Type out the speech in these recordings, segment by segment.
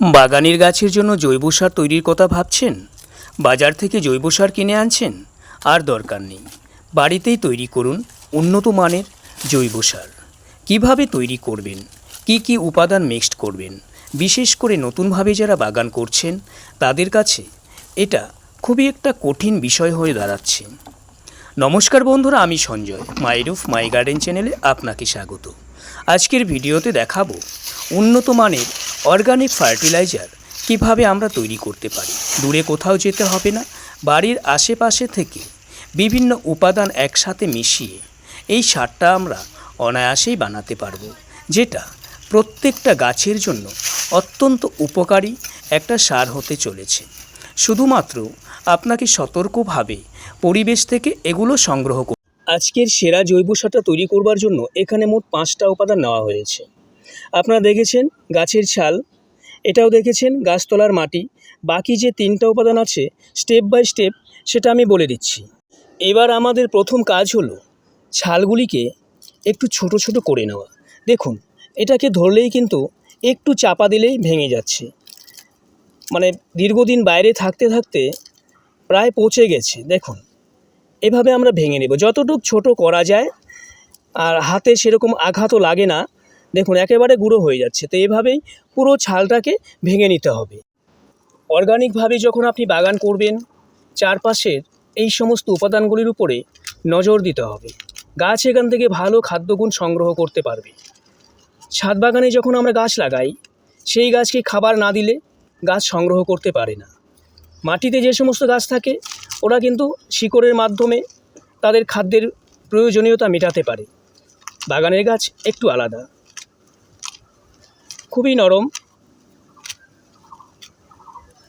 বাগানের গাছের জন্য জৈব সার তৈরির কথা ভাবছেন? বাজার থেকে জৈব সার কিনে আনছেন? আর দরকার নেই। বাড়িতেই তৈরি করুন উন্নত মানের জৈব সার। কীভাবে তৈরি করবেন? কি কি উপাদান মিক্সড করবেন? বিশেষ করে নতুনভাবে যারা বাগান করছেন, তাদের কাছে এটা খুবই একটা কঠিন বিষয় হয়ে দাঁড়াচ্ছে। নমস্কার বন্ধুরা, আমি সঞ্জয়। মাইরুফ মাই গার্ডেন চ্যানেলে আপনাকে স্বাগত। আজকের ভিডিওতে দেখাবো উন্নত মানের অর্গানিক ফার্টিলাইজার কীভাবে আমরা তৈরি করতে পারি? দূরে কোথাও যেতে হবে না, বাড়ির আশেপাশে থেকে বিভিন্ন উপাদান একসাথে মিশিয়ে এই সারটা আমরা অনায়াসেই বানাতে পারব, যেটা প্রত্যেকটা গাছের জন্য অত্যন্ত উপকারী একটা সার হতে চলেছে। শুধুমাত্র আপনাকে সতর্কভাবে পরিবেশ থেকে এগুলো সংগ্রহ করুন আজকের সেরা জৈব সারটা তৈরি করবার জন্য এখানে মোট পাঁচটা উপাদান নেওয়া হয়েছে। আপনারা দেখেছেন গাছের ছাল, এটাও দেখেছেন গাছতলার মাটি, বাকি যে তিনটা উপাদান আছে স্টেপ বাই স্টেপ সেটা আমি বলে দিচ্ছি। এবার আমাদের প্রথম কাজ হলো ছালগুলিকে একটু ছোট ছোট করে নেওয়া। দেখুন, এটাকে ধরলেই কিন্তু একটু চাপা দিলেই ভেঙে যাচ্ছে। মানে দীর্ঘদিন বাইরে থাকতে থাকতে প্রায় পচে গেছে। দেখুন, এভাবে আমরা ভেঙে নেব। যতটুকু ছোট করা যায়, আর হাতে সেরকম আঘাতও লাগে না দেখুন, একেবারে গুঁড়ো হয়ে যাচ্ছে। তো এভাবেই পুরো ছালটাকে ভেঙে নিতে হবে। অর্গানিকভাবে যখন আপনি বাগান করবেন, চারপাশের এই সমস্ত উপাদানগুলির উপরে নজর দিতে হবে। গাছ এখান থেকে ভালো খাদ্যগুণ সংগ্রহ করতে পারবে। ছাদ বাগানে যখন আমরা গাছ লাগাই, সেই গাছকে খাবার না দিলে গাছ সংগ্রহ করতে পারে না। মাটিতে যে সমস্ত গাছ থাকে, ওরা কিন্তু শিকড়ের মাধ্যমে তাদের খাদ্যের প্রয়োজনীয়তা মেটাতে পারে। বাগানের গাছ একটু আলাদা। খুবই নরম।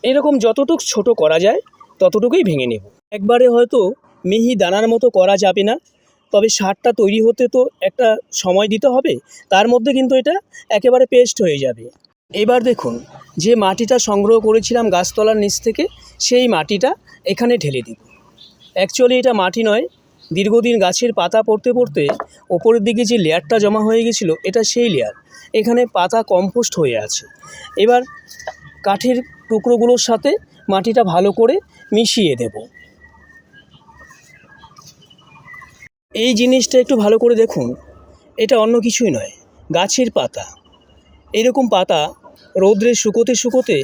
এরকম যতটুক ছোট করা যায়, ততটুকুই ভেঙে নেব। একবারে হয়তো মিহি দানার মতো করা যাবে না, তবে সারটা তৈরি হতে তো একটা সময় দিতে হবে, তার মধ্যে কিন্তু এটা একেবারে পেস্ট হয়ে যাবে। এবার দেখুন, যে মাটিটা সংগ্রহ করেছিলাম গাছতলার নিচ থেকে, সেই মাটিটা এখানে ঢেলে দিব। অ্যাকচুয়ালি এটা মাটি নয় দীর্ঘদিন গাছের পাতা পড়তে পড়তে ওপরের দিকে যে লেয়ারটা জমা হয়ে গেছিল, এটা সেই লেয়ার। এখানে পাতা কম্পোস্ট হয়ে আছে। এবার কাঠের টুকরোগুলোর সাথে মাটিটা ভালো করে মিশিয়ে দেব। এই জিনিসটা একটু ভালো করে দেখুন। এটা অন্য কিছুই নয়, গাছের পাতা। এরকম পাতা রৌদ্রে শুকোতে শুকোতে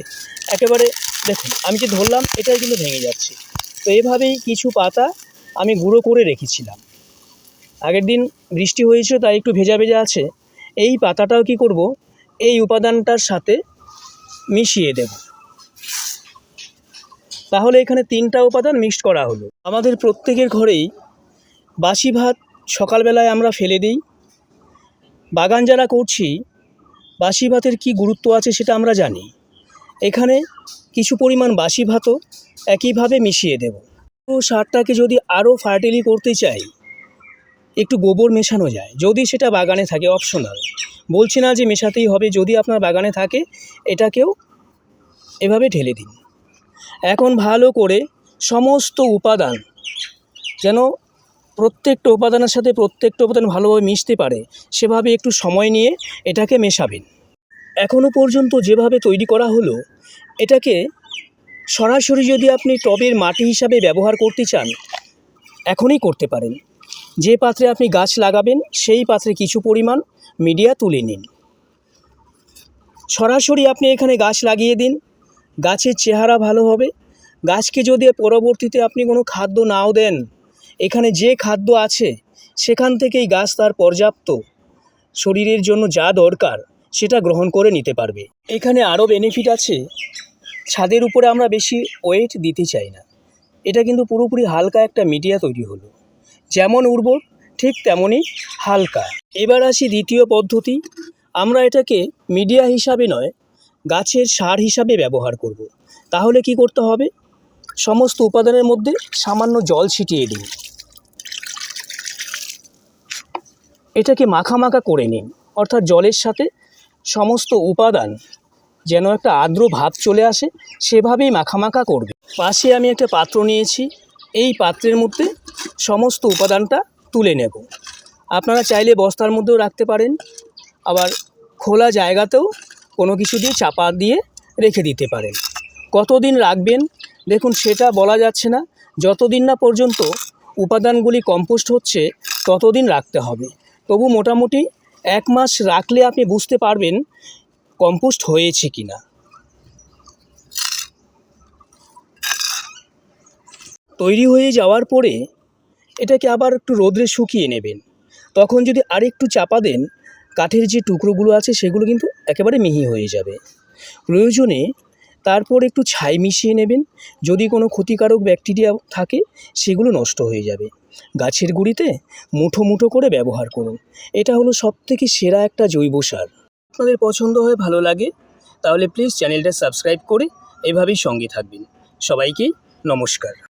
একেবারে দেখুন, আমি যে ধরলাম, এটাই কিন্তু ভেঙে যাচ্ছে। তো এভাবেই কিছু পাতা আমি গুঁড়ো করে রেখেছিলাম। আগের দিন বৃষ্টি হয়েছিল, তাই একটু ভেজা ভেজা আছে। এই পাতাটাও কি করব? এই উপাদানটার সাথে মিশিয়ে দেব। তাহলে এখানে তিনটা উপাদান মিক্সড করা হলো। আমাদের প্রত্যেকের ঘরেই বাসি ভাত সকালবেলায় আমরা ফেলে দিই। বাগান যারা করছি, বাসি ভাতের কী গুরুত্ব আছে সেটা আমরা জানি। এখানে কিছু পরিমাণ বাসি ভাতও একইভাবে মিশিয়ে দেব। সারটাকে যদি আরও ফার্টিলি করতে চাই, একটু গোবর মেশানো যায়। যদি সেটা বাগানে থাকে অপশনাল বলছি না যে মেশাতেই হবে, যদি আপনার বাগানে থাকে, এটাকেও এভাবে ঢেলে দিন। এখন ভালো করে সমস্ত উপাদান, যেন প্রত্যেকটা উপাদানের সাথে প্রত্যেকটা উপাদান ভালোভাবে মিশতে পারে, সেভাবে একটু সময় নিয়ে এটাকে মেশাবেন। এখনও পর্যন্ত যেভাবে তৈরি করা হলো, এটাকে সরাসরি যদি আপনি টবের মাটি হিসাবে ব্যবহার করতে চান, এখনই করতে পারেন। যে পাত্রে আপনি গাছ লাগাবেন, সেই পাত্রে কিছু পরিমাণ মিডিয়া তুলে নিন। সরাসরি আপনি এখানে গাছ লাগিয়ে দিন। গাছের চেহারা ভালো হবে। গাছকে যদি পরবর্তীতে আপনি কোনো খাদ্য নাও দেন, এখানে যে খাদ্য আছে, সেখান থেকেই গাছ তার পর্যাপ্ত শরীরের জন্য যা দরকার, সেটা গ্রহণ করে নিতে পারবে। এখানে আরও বেনিফিট আছে। ছাদের উপরে আমরা বেশি ওয়েট দিতে চাই না। এটা কিন্তু পুরোপুরি হালকা একটা মিডিয়া তৈরি হলো। যেমন উর্বর, ঠিক তেমনই হালকা। এবার আসি দ্বিতীয় পদ্ধতি। আমরা এটাকে মিডিয়া হিসাবে নয়, গাছের সার হিসাবে ব্যবহার করব। তাহলে কি করতে হবে? সমস্ত উপাদানের মধ্যে সামান্য জল ছিটিয়ে দিন। এটাকে মাখামাখা করে নিন। অর্থাৎ জলের সাথে সমস্ত উপাদান যেন একটা আর্দ্র ভাব চলে আসে, সেভাবেই মাখামাখা করবে। পাশে আমি একটা পাত্র নিয়েছি, এই পাত্রের মধ্যে সমস্ত উপাদানটা তুলে নেব। আপনারা চাইলে বস্তার মধ্যেও রাখতে পারেন, আবার খোলা জায়গাতেও কোনো কিছু দিয়ে চাপা দিয়ে রেখে দিতে পারেন। কতদিন রাখবেন? দেখুন, সেটা বলা যাচ্ছে না। যতদিন না পর্যন্ত উপাদানগুলি কম্পোস্ট হচ্ছে, ততদিন রাখতে হবে। তবু মোটামুটি এক মাস রাখলে আপনি বুঝতে পারবেন কম্পোস্ট হয়েছে কি না তৈরি হয়ে যাওয়ার পরে এটাকে আবার একটু রোদ্রে শুকিয়ে নেবেন। তখন যদি আরেকটু চাপা দেন, কাঠের যে টুকরোগুলো আছে সেগুলো কিন্তু একেবারে মিহি হয়ে যাবে। প্রয়োজনে তারপর একটু ছাই মিশিয়ে নেবেন। যদি কোনো ক্ষতিকারক ব্যাকটেরিয়া থাকে, সেগুলো নষ্ট হয়ে যাবে। গাছের গুঁড়িতে মুঠো মুঠো করে ব্যবহার করুন। এটা হলো সবথেকে সেরা একটা জৈব সার। আপনাদের পছন্দ হয় ভালো লাগে, তাহলে প্লিজ চ্যানেলটা সাবস্ক্রাইব করে এভাবেই সঙ্গে থাকবেন। সবাইকে নমস্কার।